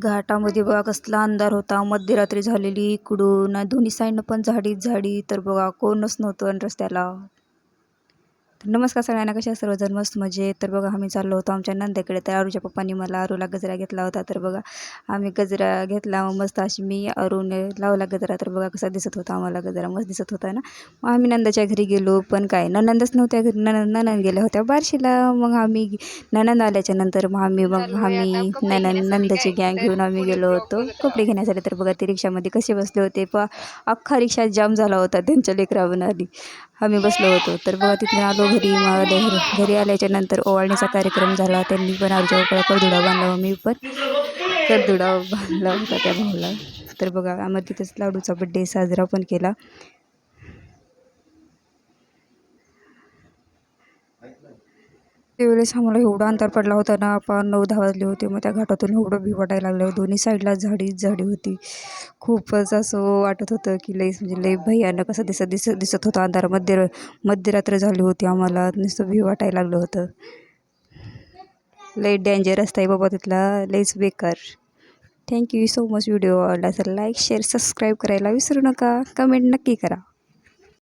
घाटामध्ये बघा कसला अंधार होता. मध्यरात्री झालेली इकडून दोन्ही साईडनं पण झाडीच झाडी. तर बघा कोणच नव्हतं आणि रस्त्याला. तर नमस्कार सगळ्यांना कशा सर्वजण? मस्त मजेत. तर बघा आम्ही चाललो होतो आमच्या नंद्याकडे तर अरूच्या पप्पांनी मला अरूला गजरा घेतला होता. तर बघा आम्ही गजरा घेतला. मस्त अशी मी अरूने लावला गजरा. तर बघा कसा दिसत होता आम्हाला. गजरा मस्त दिसत होता ना? मग आम्ही नंदाच्या घरी गेलो. पण काय ननंदच नव्हत्या घरी. ननंद ननंद गेल्या होत्या बार्शीला. मग आम्ही ननंद आल्याच्यानंतर मग आम्ही मग आम्ही ननंद नंदाची गँग घेऊन आम्ही गेलो होतो. कपडे घेण्यासाठी. तर बघा ते रिक्षामध्ये कसे बसले होते. प अख्खा रिक्षा जाम झाला होता त्यांच्या लेकरावरून आधी आम्ही बसलो होतो. तर बघा तिथून आलो घरी. घरी घरी आल्याच्यानंतर ओवाळणीचा कार्यक्रम झाला. त्यांनी पण आमच्या पप्पाला करदुडा बांधला मी पण करदुडा बांधला होता त्या भाऊला. तर बघा आम्ही तिथंच लाडूचा बड्डे साजरा पण केला. त्यावेळेस आम्हाला एवढा अंतर पडला होता ना आपण नऊ दहा वाजले होते मग त्या घाटातून एवढं भी वाटायला लागलं दोन्ही साईडला झाडीच झाडी होती. खूपच असं वाटत होतं की लईच म्हणजे लई भयानक असं दिसत दिसत दिसत होतं. अंधार मध्य मध्यरात्र झाली होती आम्हाला. नुसतं भी वाटायला लागलं होतं. लई डेंजरस आहे बाबा तिथला. लईच बेकार. थँक्यू सो मच व्हिडिओ आवडला तर लाईक शेअर सबस्क्राईब करायला विसरू नका. कमेंट नक्की करा.